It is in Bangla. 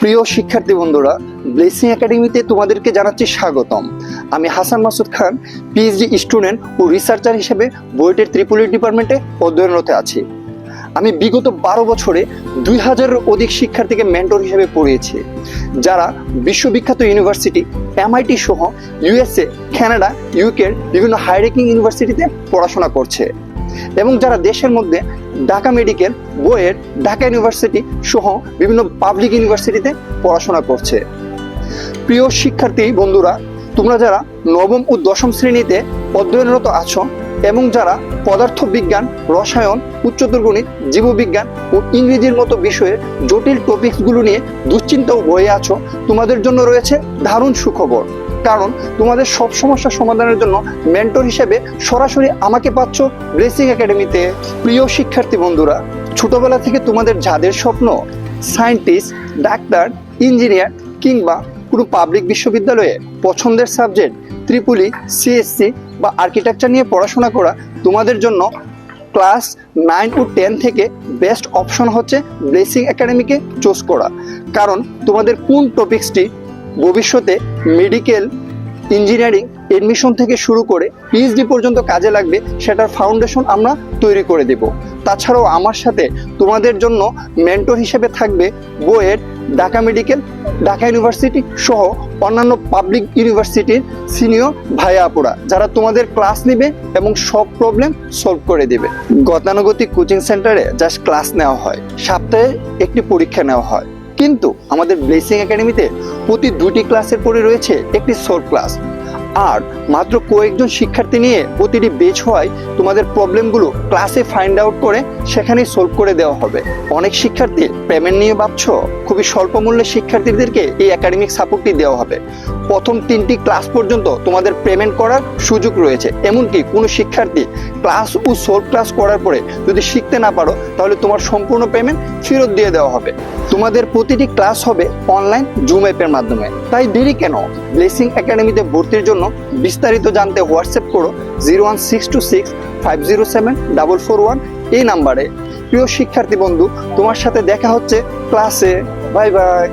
প্রিয় শিক্ষার্থী বন্ধুরা ব্লেসিং একাডেমিতে তোমাদেরকে জানাচ্ছি স্বাগতম। আমি হাসান মাসুদ খান পিএইচডি স্টুডেন্ট ও রিসার্চার হিসেবে বুয়েটের ত্রিপুলি ডিপার্টমেন্টে অধ্যয়নরত আছি। আমি বিগত বারো বছরে দুই হাজারের অধিক শিক্ষার্থীকে মেন্টর হিসেবে পড়িয়েছি, যারা বিশ্ববিখ্যাত ইউনিভার্সিটি এমআইটি সহ ইউএসএ কানাডা ইউকের বিভিন্ন হাইরেকিং ইউনিভার্সিটিতে পড়াশোনা করছে। এবং যারা দেশের মধ্যে ঢাকা মেডিকেল বইয়ের ঢাকা ইউনিভার্সিটি সহ বিভিন্ন পাবলিক ইউনিভার্সিটিতে পড়াশোনা করছে। প্রিয় শিক্ষার্থী বন্ধুরা, তোমরা যারা নবম ও দশম শ্রেণীতে অধ্যয়নরত আছো এবং যারা পদার্থ বিজ্ঞান রসায়ন উচ্চতর গণিত জীববিজ্ঞান ও ইংরেজির মতো বিষয়ের জটিল টপিকসগুলো নিয়ে দুশ্চিন্তা ও বয়ে আছো, তোমাদের জন্য রয়েছে দারুণ সুখবর। কারণ তোমাদের সব সমস্যার সমাধানের জন্য মেন্টর হিসেবে সরাসরি আমাকে পাচ্ছ ব্লেসিং একাডেমিতে প্রিয় শিক্ষার্থী বন্ধুরা, ছোটবেলা থেকে তোমাদের যাদের স্বপ্ন সায়েন্টিস্ট ডাক্তার ইঞ্জিনিয়ার কিংবা কোনো পাবলিক বিশ্ববিদ্যালয়ে পছন্দের সাবজেক্ট ত্রিপুলি সিএসসি বা আর্কিটেকচার নিয়ে পড়াশোনা করা, তোমাদের জন্য ক্লাস নাইন ও টেন থেকে বেস্ট অপশন হচ্ছে ব্লেসিং একাডেমিকে চুজ করা। কারণ তোমাদের কোন টপিক্সটি ভবিষ্যতে মেডিকেল ইঞ্জিনিয়ারিং এডমিশন থেকে শুরু করে পিএইচডি পর্যন্ত কাজে লাগবে, সেটার ফাউন্ডেশন আমরা তৈরি করে দেব। তাছাড়াও আমার সাথে তোমাদের জন্য মেন্টর হিসেবে থাকবে বইয়ের ঢাকা মেডিকেল ঢাকা ইউনিভার্সিটি সহ অন্যান্য পাবলিক ইউনিভার্সিটির সিনিয়র ভাইয়া আপুরা যারা তোমাদের ক্লাস নেবে এবং সব প্রবলেম সলভ করে দেবে। গতানুগতিক কোচিং সেন্টারে জাস্ট ক্লাস নেওয়া হয়। সপ্তাহে একটি পরীক্ষা নেওয়া হয়। কিন্তু আমাদের ব্লেসিং একাডেমিতে প্রতি দুটি ক্লাসের পরে রয়েছে একটি শর্ট ক্লাস আর মাত্র কয়েকজন শিক্ষার্থী নিয়ে প্রতিটি বেচ হওয়ায় তোমাদের প্রবলেমগুলো ক্লাসে ফাইন্ড আউট করে সেখানেই সলভ করে দেওয়া হবে। অনেক শিক্ষার্থী পেমেন্ট নিয়ে ভাবছ, খুবই স্বল্প মূল্যে শিক্ষার্থীদেরকে এই একাডেমিক সাপোর্টটি দেওয়া হবে। প্রথম তিনটি ক্লাস পর্যন্ত তোমাদের পেমেন্ট করার সুযোগ রয়েছে। এমনকি কোনো শিক্ষার্থী ক্লাস ও সলভ ক্লাস করার পরে যদি শিখতে না পারো, তাহলে তোমার সম্পূর্ণ পেমেন্ট ফেরত দিয়ে দেওয়া হবে। তোমাদের প্রতিটি ক্লাস হবে অনলাইন জুম অ্যাপের মাধ্যমে। তাই দেরি কেন? ব্লেসিং একাডেমিতে ভর্তির জন্য বিস্তারিত জানতে হোয়াটসঅ্যাপ করো zero one six two six five zero seven double four one এই নাম্বারে প্রিয় শিক্ষার্থী বন্ধু, তোমার সাথে দেখা হচ্ছে ক্লাসে বাই বাই